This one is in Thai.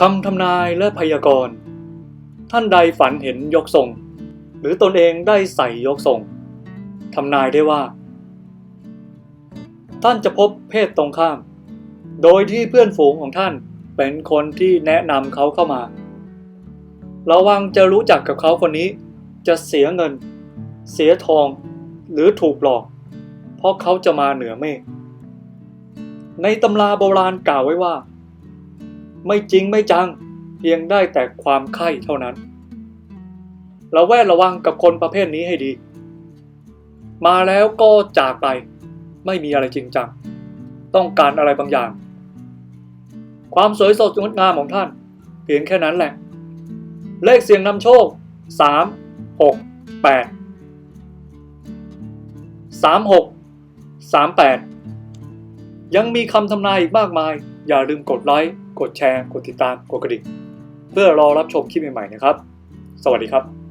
คำทำนายและพยากรณ์ ท่านใดฝันเห็นยกทรง หรือตนเองได้ใส่ยกทรงทำนายได้ว่า ท่านจะพบเพศตรงข้าม โดยที่เพื่อนฝูงของท่านเป็นคนที่แนะนำเขาเข้ามาระวังจะรู้จักกับเขาคนนี้ จะเสียเงิน เสียทอง หรือถูกหลอก เพราะเขาจะมาเหนือเมฆในตำราโบราณกล่าวไว้ว่า ไม่จริงไม่จัง เพียงได้แต่ความไข้เท่านั้น เราแวดระวังกับคนประเภทนี้ให้ดี มาแล้วก็จากไป ไม่มีอะไรจริงจัง ต้องการอะไรบางอย่าง ความสวยสดงดงามของท่าน เพียงแค่นั้นแหละ เลขเสียงนำโชค 3 6 8 3 6 3 8 ยังมีคำทำนายอีกมากมาย อย่าลืมกดไลค์ กดแชร์ กดติดตาม กดกระดิ่ง เพื่อรอรับชมคลิปใหม่ๆนะครับ สวัสดีครับ